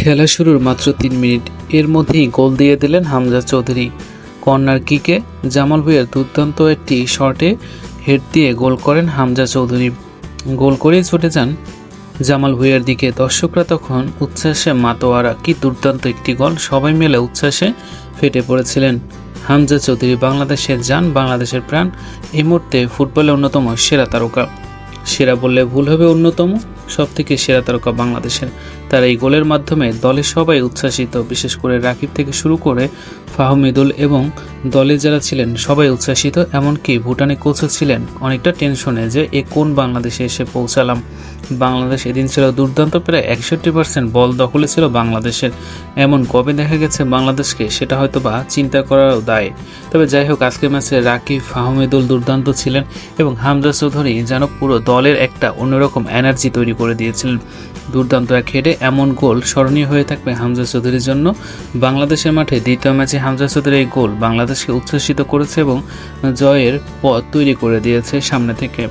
খেলা শুরুর মাত্র তিন মিনিট, এর মধ্যেই গোল দিয়ে দিলেন হামজা চৌধুরী। কর্নার কিকে জামাল ভুঁইয়ার দুর্দান্ত একটি শটে হেড দিয়ে গোল করেন হামজা চৌধুরী। গোল করেই ছুটে যান জামাল ভুঁইয়ার দিকে। দর্শকরা তখন উচ্ছ্বাসে মাতোয়ারা, কি দুর্দান্ত একটি গোল, সবাই মিলে উচ্ছ্বাসে ফেটে পড়েছিলেন। হামজা চৌধুরী বাংলাদেশের যান, বাংলাদেশের প্রাণ, এই মুহূর্তে ফুটবলে অন্যতম সেরা তারকা। সেরা বললে ভুল হবে অন্যতম। সব থেকে সেরা তারকা বাংলাদেশের। তার এই গোলের মাধ্যমে দলের সবাই উচ্ছ্বাসিত, বিশেষ করে রাকিব থেকে শুরু করে ফাহমিদুল এবং দলে যারা ছিলেন, সবাই উচ্ছ্বাসিত, এমনকি ভুটানে কোচও ছিলেন অনেকটা টেনশনে যে এ কোন বাংলাদেশে এসে পৌঁছালাম। বাংলাদেশ এদিন ছিল দুর্দান্ত, প্রায় একষট্টি পার্সেন্ট বল দখলে ছিল বাংলাদেশের। এমন কবে দেখা গেছে বাংলাদেশকে, সেটা হয়তো বা চিন্তা করারও দায়। তবে যাই হোক, আজকের ম্যাচে রাকিব ফাহমিদুল দুর্দান্ত ছিলেন এবং হামজা চৌধুরী যেন পুরো দলের একটা অন্যরকম এনার্জি তৈরি করে দিয়েছিলেন দুর্দান্ত এক হেডে এমন গোল স্মরণীয় হয়ে থাকবে হামজা চৌধুরীর জন্য। বাংলাদেশের মাঠে দ্বিতীয় ম্যাচে হামজা চৌধুরীর এই গোল বাংলাদেশকে উচ্ছ্বসিত করেছে এবং জয়ের পথ তৈরি করে দিয়েছে সামনে থেকে।